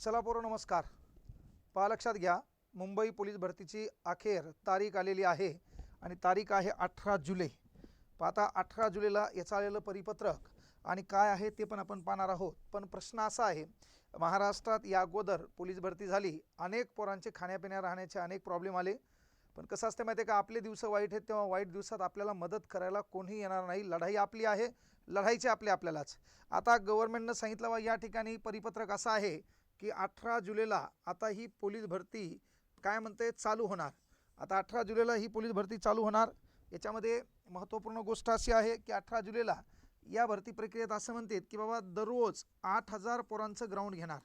चला पोरं नमस्कार. पहा लक्षात घ्या. मुंबई पोलीस भरतीची अखेर तारीख आलेली आहे आणि तारीख आहे अठरा जुलै. पाहता अठरा जुलैला याचं आलेलं परिपत्रक आणि काय आहे ते पण आपण पाहणार आहोत. पण प्रश्न असा आहे महाराष्ट्रात या अगोदर पोलीस भरती झाली. अनेक पोरांचे खाण्यापिण्या राहण्याचे अनेक प्रॉब्लेम आले. पण कसं असते माहिती आहे का आपले दिवस वाईट आहेत तेव्हा वाईट दिवसात आपल्याला मदत करायला कोणीही येणार नाही. लढाई आपली आहे लढाईची आपली आपल्यालाच. आता गव्हर्नमेंटनं सांगितलं बा या ठिकाणी परिपत्रक असं आहे की अठरा जुलैला आता ही पोलीस भरती काय म्हणते चालू होणार. आता अठरा जुलैला ही पोलीस भरती चालू होणार. याच्यामध्ये महत्त्वपूर्ण गोष्ट अशी आहे की अठरा जुलैला या भरती प्रक्रियेत असं म्हणतात की बाबा दररोज आठ हजार पोरांचं ग्राउंड घेणार.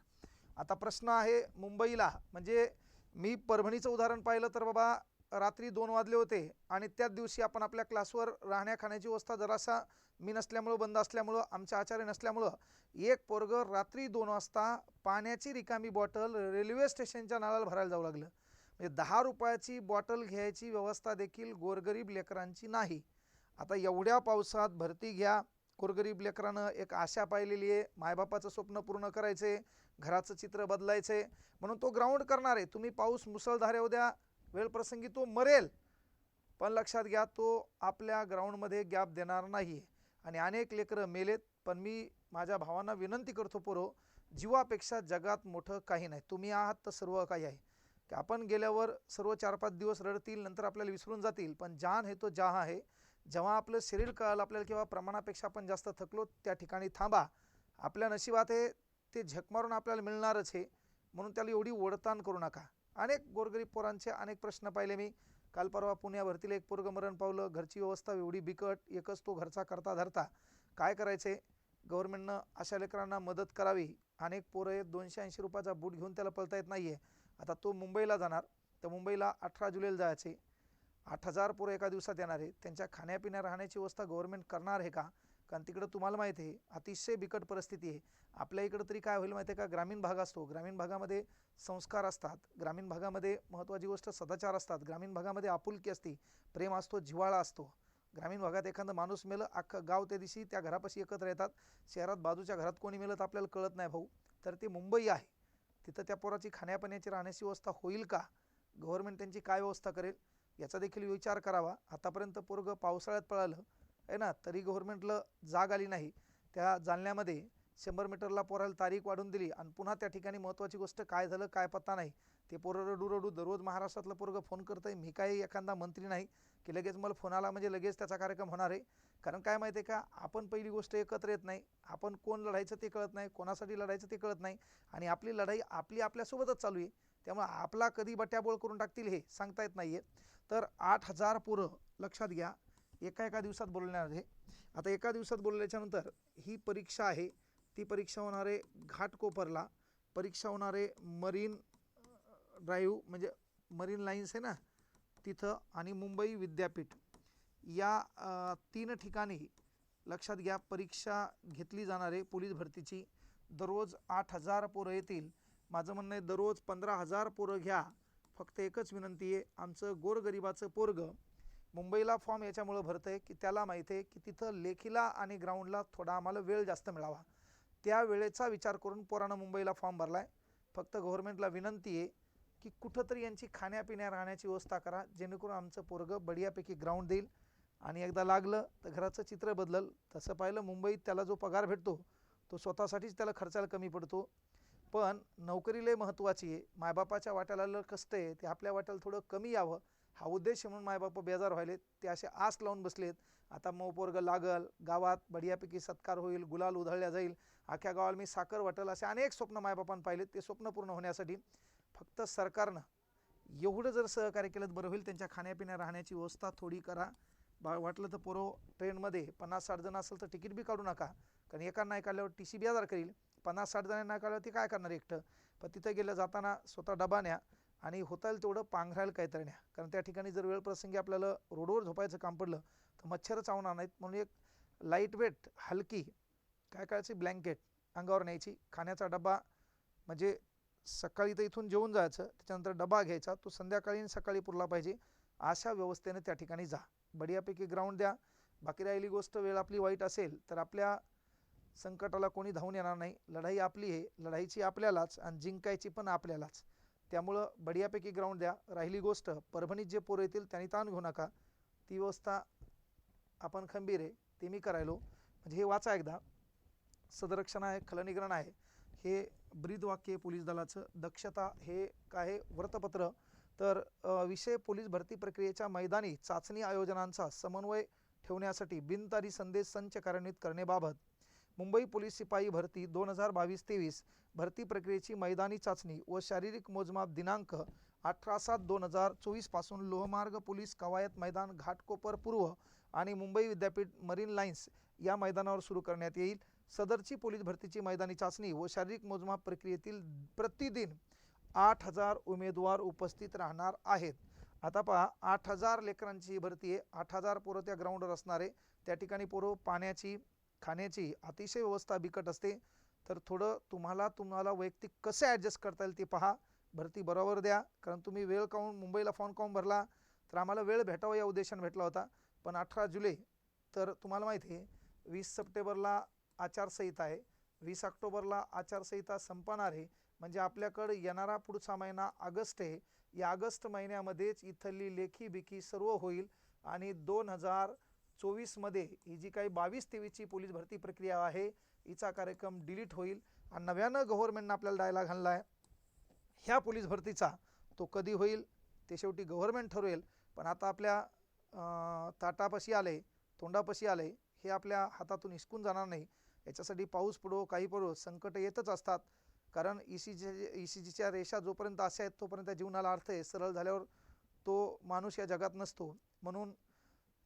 आता प्रश्न आहे मुंबईला. म्हणजे मी परभणीचं उदाहरण पाहिलं तर बाबा रात्री दोन वाजले होते आणि त्याच दिवशी आपण आपल्या क्लासवर राहण्या खाण्याची व्यवस्था जरासा मी नसल्यामुळं बंद असल्यामुळं आमच्या आचार्य नसल्यामुळं एक पोरगं रात्री दोन वाजता पाण्याची रिकामी बॉटल रेल्वे स्टेशनच्या नळाला भरायला जावं लागलं. म्हणजे दहा रुपयाची बॉटल घ्यायची व्यवस्था देखील गोरगरीब लेकरांची नाही. आता एवढ्या पावसात भरती घ्या. गोरगरीब लेकरानं एक आशा पाहिलेली आहे. मायबापाचं स्वप्न पूर्ण करायचे घराचं चित्र बदलायचे म्हणून तो ग्राउंड करणार आहे. तुम्ही पाऊस मुसळधार येऊ द्या. वेळप्रसंगी तो मरेल. पण लक्षात घ्या तो आपल्या ग्राउंडमध्ये गॅप देणार नाही आहे आणि अनेक लेकरं मेलेत पण मी माझ्या भावांना विनंती करतो पुरो जीवापेक्षा जगात मोठं काही नाही. तुम्ही आहात तर सर्व काही आहे. की आपण गेल्यावर सर्व चार पाच दिवस रडतील नंतर आपल्याला विसरून जातील. पण जान हे तो जहा आहे. जेव्हा आपलं शरीर कळलं आपल्याला किंवा प्रमाणापेक्षा आपण जास्त थकलो त्या ठिकाणी थांबा. आपल्या नशिबात आहे ते झक मारून आपल्याला मिळणारच आहे म्हणून त्याला एवढी ओढताण करू नका. अनेक गोरगरीब पोरांचे अनेक प्रश्न पाहिले मी. काल परवा पुण्यावरतील एक पोरगं मरण पावलं. घरची व्यवस्था एवढी बिकट एकच तो घरचा करता धरता. काय करायचे? गव्हर्नमेंटनं अशा लेकरांना मदत करावी. अनेक पोरं दोनशे ऐंशी रुपयाचा बूट घेऊन त्याला पळता येत नाही आहे आता तो मुंबईला जाणार. तर मुंबईला अठरा जुलैला जायचे. आठ हजार पोरं एका दिवसात येणार आहे त्यांच्या खाण्यापिण्या राहण्याची व्यवस्था गव्हर्नमेंट करणार आहे का? कारण तिकडं तुम्हाला माहिती आहे अतिशय बिकट परिस्थिती आहे. आपल्या इकडं तरी काय होईल माहिती आहे का? ग्रामीण भाग असतो. ग्रामीण भागामध्ये संस्कार असतात. ग्रामीण भागामध्ये महत्त्वाची गोष्ट सदाचार असतात. ग्रामीण भागामध्ये आपुलकी असते. प्रेम असतो जिव्हाळा असतो. ग्रामीण भागात एखादं माणूस मेलं अख्खं गाव त्या दिवशी त्या घरापाशी एकत्र येतात. शहरात बाजूच्या घरात कोणी मेलं तर आपल्याला कळत नाही भाऊ. तर ते मुंबई आहे. तिथं त्या पोराची खाण्यापिण्याची राहण्याची व्यवस्था होईल का? गव्हर्नमेंट त्यांची काय व्यवस्था करेल? याचा देखील विचार करावा. आतापर्यंत पोरगं पावसाळ्यात पळालं. आहे ना? तरी गव्हर्नमेंटला जाग आली नाही. त्या जालन्यामध्ये शंभर मीटरला पोराला तारीख वाढून दिली आणि पुन्हा त्या ठिकाणी महत्त्वाची गोष्ट काय झालं काय पत्ता नाही. ते पोरं रडू रडू दररोज महाराष्ट्रातलं पोरगं फोन करतं आहे मी काही एखादा मंत्री नाही की लगेच मला फोन आला म्हणजे लगेच त्याचा कार्यक्रम होणार आहे. कारण काय माहिती आहे का? आपण पहिली गोष्ट एकत्र येत नाही. आपण कोण लढायचं ते कळत नाही. कोणासाठी लढायचं ते कळत नाही. आणि आपली लढाई आपली आपल्यासोबतच चालू आहे. त्यामुळे आपला कधी बट्याबोळ करून टाकतील हे सांगता येत नाही आहे तर आठ हजार पोरं लक्षात घ्या. एका एका दिवसात बोलणार आहे. आता एका दिवसात बोलल्याच्यानंतर ही परीक्षा आहे. ती परीक्षा होणारे घाटकोपरला परीक्षा होणारे मरीन ड्राईव्ह म्हणजे मरीन लाईन्स आहे ना तिथं आणि मुंबई विद्यापीठ. या तीन ठिकाणी लक्षात घ्या परीक्षा घेतली जाणारे पोलीस भरतीची. दररोज आठ हजार पोरं येतील. माझं म्हणणं आहे दररोज पंधरा हजार पोरं घ्या. फक्त एकच विनंती आहे आमचं गोरगरिबाचं पोरगं मुंबईला फॉर्म याच्यामुळं भरतं आहे की त्याला माहिती आहे की तिथं लेखीला आणि ग्राउंडला थोडा आम्हाला वेळ जास्त मिळावा. त्या वेळेचा विचार करून पोरानं मुंबईला फॉर्म भरला आहे फक्त गव्हर्नमेंटला विनंती आहे की कुठंतरी यांची खाण्यापिण्या राहण्याची व्यवस्था करा जेणेकरून आमचं पोरगं बढियापैकी ग्राउंड देईल आणि एकदा लागलं तर घराचं चित्र बदलल. तसं पाहिलं मुंबईत त्याला जो पगार भेटतो तो स्वतःसाठीच त्याला खर्चाला कमी पडतो. पण नोकरी लय महत्त्वाची आहे. मायबापाच्या वाट्याला कसतं आहे. ते आपल्या वाट्याला थोडं कमी यावं. हा उद्देश म्हणून मायबाप बेजार व्हायलेत. ते असे आस लावून बसलेत. आता मऊ लागल गावात बढियापैकी सत्कार होईल गुलाल उधळल्या जाईल. अख्ख्या गावाला मी साखर वाटेल असे अनेक स्वप्न मायबापानं पाहिलेत. ते स्वप्न पूर्ण होण्यासाठी फक्त सरकारनं एवढं जर सहकार्य केलं तर बरं होईल. त्यांच्या खाण्यापिण्या राहण्याची व्यवस्था थोडी करा. बा वाटलं तर पोरो ट्रेनमध्ये पन्नास साठ जण असेल तर तिकीट बी काढू नका. कारण एकांना नाही काढल्यावर टी सी बेजार करील. पन्नास साठ जणांना नाही काढल्यावर ती काय करणार एकटं? पण तिथं गेलं जाताना स्वतः डबा न्या. आणि होता येईल तेवढं पांघरायला काहीतरी न्या. कारण त्या ठिकाणी जर वेळ प्रसंगी आपल्याला रोडवर झोपायचं काम पडलं तर मच्छर चावणार नाहीत. म्हणून एक लाइट वेट हलकी काय कायची ब्लँकेट अंगावर न्यायची. खाण्याचा डबा म्हणजे सकाळी तर इथून जेवून जायचं त्याच्यानंतर डबा घ्यायचा तो संध्याकाळी आणि सकाळी पुरला पाहिजे. अशा व्यवस्थेने त्या ठिकाणी जा. बढियापैकी ग्राउंड द्या. बाकी राहिली गोष्ट वेळ आपली वाईट असेल तर आपल्या संकटाला कोणी धावून येणार नाही. लढाई आपली आहे. लढाईची आपल्यालाच आणि जिंकायची पण आपल्यालाच. त्यामुळं बढियापैकी ग्राउंड द्या. राहिली गोष्ट परभणीत जे पोरं येतील त्यांनी ताण घेऊ नका. ती व्यवस्था आपण खंबीर आहे ते मी करायलो. म्हणजे हे वाचा एकदा. सदरक्षण आहे खलनिग्रहण आहे. हे ब्रीद वाक्य पोलीस दलाचं. दक्षता हे काय वृत्तपत्र. तर विषय पोलीस भरती प्रक्रियेच्या मैदानी चाचणी आयोजनांचा समन्वय ठेवण्यासाठी बिनतारी संदेश संच कार्यान्वित करण्याबाबत मुंबई पोलीस शिपाई भरती दोन हजार बावीस तेवीस भरती प्रक्रियेची मैदानी चाचणी व शारीरिक मोजमाप दिनांक अठरा सात दोन हजार चोवीसपासून लोहमार्ग पोलीस कवायत मैदान घाटकोपर पूर्व आणि मुंबई विद्यापीठ मरीन लाईन्स या मैदानावर सुरू करण्यात येईल. सदरची पोलीस भरतीची मैदानी चाचणी व शारीरिक मोजमाप प्रक्रियेतील प्रतिदिन आठ हजार उमेदवार उपस्थित राहणार आहेत. आता पहा आठ हजार लेकरांची भरती आहे. आठ हजार पोरं त्या ग्राउंडवर असणारे त्या ठिकाणी पोरं पाण्याची खाण्याची अतिशय व्यवस्था बिकट असते. तर थोडं तुम्हाला तुम्हाला वैयक्तिक कसं ॲडजस्ट करता येईल ते पहा. भरती बरोबर द्या. कारण तुम्ही वेळ काऊन मुंबईला फॉर्म काऊन भरला? तर आम्हाला वेळ भेटावा या उद्देशाने भेटला होता. पण अठरा जुलै तर तुम्हाला माहिती आहे वीस सप्टेंबरला आचारसंहिता आहे. वीस ऑक्टोबरला आचारसंहिता संपणार आहे. म्हणजे आपल्याकडं येणारा पुढचा महिना ऑगस्ट आहे. या ऑगस्ट महिन्यामध्येच इथली लेखी बिकी सर्व होईल. आणि दोन हजार चोवीसमध्ये ही जी काही बावीस तेवीसची पोलीस भरती प्रक्रिया आहे हिचा कार्यक्रम डिलीट होईल आणि नव्यानं गव्हर्नमेंटनं आपल्याला डायला घालला आहे ह्या पोलीस भरतीचा तो कधी होईल ते शेवटी गव्हर्नमेंट ठरवेल. पण आता आपल्या ताटापाशी आले तोंडापाशी आले हे आपल्या हातातून हिसकून जाणार नाही. याच्यासाठी पाऊस पडो काही पडो संकट येतच असतात. कारण E C G E C जीच्या रेषा जोपर्यंत अशा आहेत तोपर्यंत जीवनाला अर्थ आहे. सरळ झाल्यावर तो माणूस या जगात नसतो. म्हणून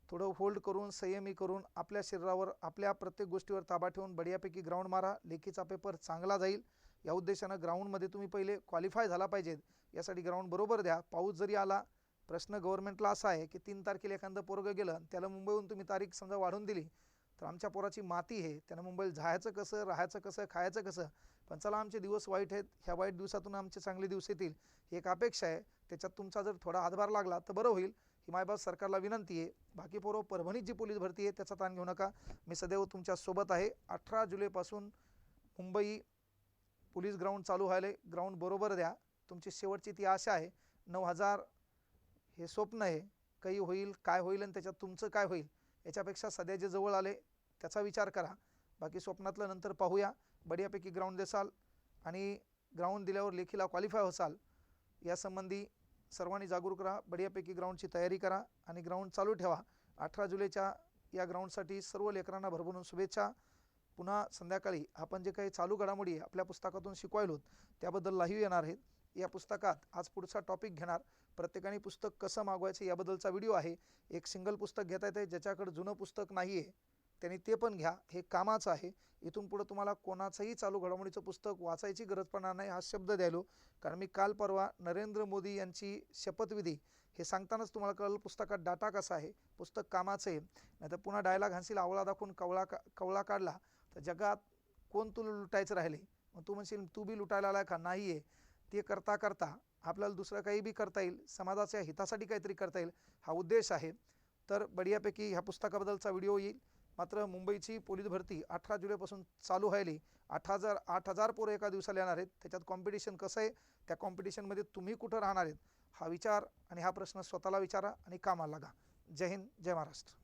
थोडं होल्ड करून संयमी करून आपल्या शरीरावर आपल्या प्रत्येक गोष्टीवर ताबा ठेवून बढियापैकी ग्राउंड मारा. लेखीचा पेपर चांगला जाईल. या उद्देशानं ग्राउंडमध्ये तुम्ही पहिले क्वालिफाय झाला पाहिजेत. यासाठी ग्राउंड बरोबर द्या. पाऊस जरी आला प्रश्न गव्हर्नमेंटला असा आहे की तीन तारखेला एखादं पोरगं गेलं त्याला मुंबईहून तुम्ही तारीख समजा वाढवून दिली तर आमच्या पोराची माती आहे. त्यांना मुंबईला जायचं कसं राहायचं कसं खायचं कसं? पण चला आमचे दिवस वाईट आहेत. ह्या वाईट दिवसातून आमचे चांगले दिवस येतील. ही एक अपेक्षा आहे. त्याच्यात तुमचा जर थोडा हातभार लागला तर बरं होईल. की मायबाप सरकारला विनंती आहे बाकी पोरं परभणीत जी पोलीस भरती आहे त्याचा ताण घेऊ नका. मी सदैव तुमच्यासोबत आहे. अठरा जुलैपासून मुंबई पोलीस ग्राउंड चालू व्हायला ग्राउंड बरोबर द्या. तुमची शेवटची ती आशा आहे. नऊ हजार हे स्वप्न आहे. काही होईल काय होईल आणि त्याच्यात तुमचं काय होईल याच्यापेक्षा सध्या जे जवळ आले त्याचा विचार करा. बाकी स्वप्नातलं नंतर पाहूया. बढियापैकी ग्राउंड देसाल आणि ग्राउंड दिल्यावर लेखीला क्वालिफाय होसाल. यासंबंधी सर्वांनी जागरूक राहा बढियापैकी ग्राउंडची तयारी करा आणि ग्राउंड चालू ठेवा. अठरा जुलैच्या या ग्राउंडसाठी सर्व लेकरांना भरभरून शुभेच्छा. पुन्हा संध्याकाळी आपण जे काही चालू घडामोडी आपल्या पुस्तकातून शिकवायलोत त्याबद्दल लाईव्ह येणार आहेत. या पुस्तकात आज पुढचा टॉपिक घेणार. प्रत्येकाने पुस्तक कसं मागवायचं याबद्दलचा व्हिडिओ आहे. एक सिंगल पुस्तक घेता येते ज्याच्याकडे जुनं पुस्तक नाही आहे त्यांनी ते पण घ्या. हे कामाचं आहे. इथून पुढं तुम्हाला कोणाचंही चालू घडामोडीचं पुस्तक वाचायची गरज पडणार नाही हा शब्द द्यायलो. कारण मी काल परवा नरेंद्र मोदी यांची शपथविधी हे सांगतानाच तुम्हाला कळलं पुस्तकात डाटा कसा आहे पुस्तक कामाचं आहे. नाहीतर पुन्हा डायलॉग हांसील आवळा दाखवून कवळा का कवळा काढला तर जगात कोण तुला लुटायचं राहिले? मग तू म्हणशील तू बी लुटायला आला का? नाही आहे ते करता करता आपल्याला दुसरं काही बी करता येईल समाजाच्या हितासाठी काहीतरी करता येईल हा उद्देश आहे. तर बढियापैकी ह्या पुस्तकाबद्दलचा व्हिडिओ येईल. मात्र मुंबईची पोलीस भरती अठरा जुलैपासून चालू व्हायली आठ हजार आठ हजार पोरं एका दिवसाला येणार आहेत. त्याच्यात कॉम्पिटिशन कसं आहे? त्या कॉम्पिटिशनमध्ये तुम्ही कुठं राहणार आहेत? हा विचार आणि हा प्रश्न स्वतःला विचारा आणि कामाला लागा. जय हिंद जय महाराष्ट्र.